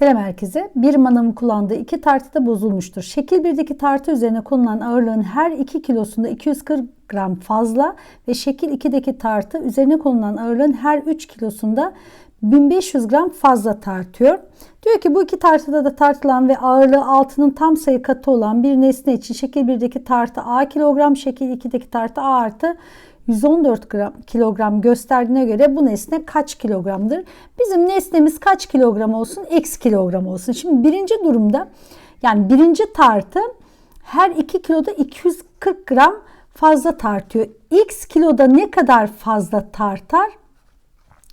Selam herkese. Bir manavın kullandığı iki tartıda bozulmuştur. Şekil 1'deki tartı üzerine konulan ağırlığın her 2 kilosunda 240 gram fazla ve şekil 2'deki tartı üzerine konulan ağırlığın her 3 kilosunda 1500 gram fazla tartıyor. Diyor ki bu iki tartıda da tartılan ve ağırlığı altının tam sayı katı olan bir nesne için şekil 1'deki tartı A kilogram, şekil 2'deki tartı A artı 114 gram, kilogram gösterdiğine göre bu nesne kaç kilogramdır? Bizim nesnemiz kaç kilogram olsun? X kilogram olsun. Şimdi birinci durumda yani birinci tartı her 2 kiloda 240 gram fazla tartıyor. X kiloda ne kadar fazla tartar?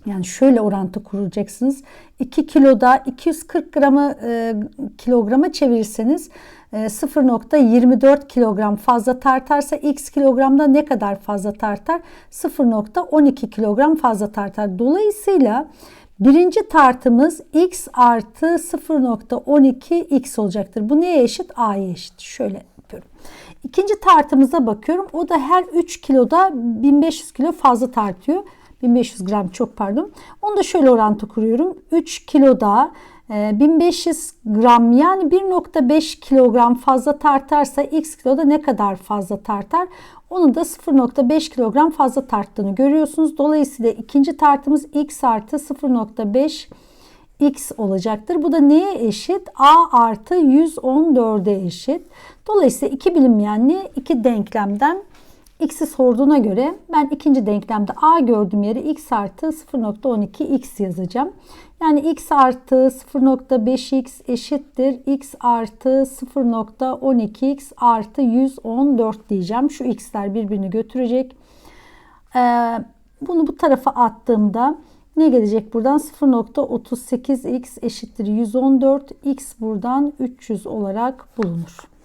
Yani şöyle orantı kuracaksınız. 2 kiloda 240 gramı e, kilograma çevirirseniz e, 0.24 kilogram fazla tartarsa x kilogramda ne kadar fazla tartar? 0.12 kilogram fazla tartar. Dolayısıyla birinci tartımız x artı 0.12 x olacaktır. Bu neye eşit? A'ya eşit. Şöyle yapıyorum. İkinci tartımıza bakıyorum. O da her 3 kiloda 1500 kilo fazla tartıyor. 1500 gram çok pardon. Onu da şöyle orantı kuruyorum. 3 kiloda 1500 gram yani 1.5 kilogram fazla tartarsa x kiloda ne kadar fazla tartar? Onu da 0.5 kilogram fazla tarttığını görüyorsunuz. Dolayısıyla ikinci tartımız x artı 0.5 x olacaktır. Bu da neye eşit? A artı 114'e eşit. Dolayısıyla iki bilinmeyenli iki denklemden x'i sorduğuna göre ben ikinci denklemde a gördüğüm yere x artı 0.12 x yazacağım. Yani x artı 0.5x eşittir x artı 0.12x artı 114 diyeceğim. Şu x'ler birbirini götürecek. Ee, bunu bu tarafa attığımda ne gelecek buradan? 0.38x eşittir 114. x buradan 300 olarak bulunur.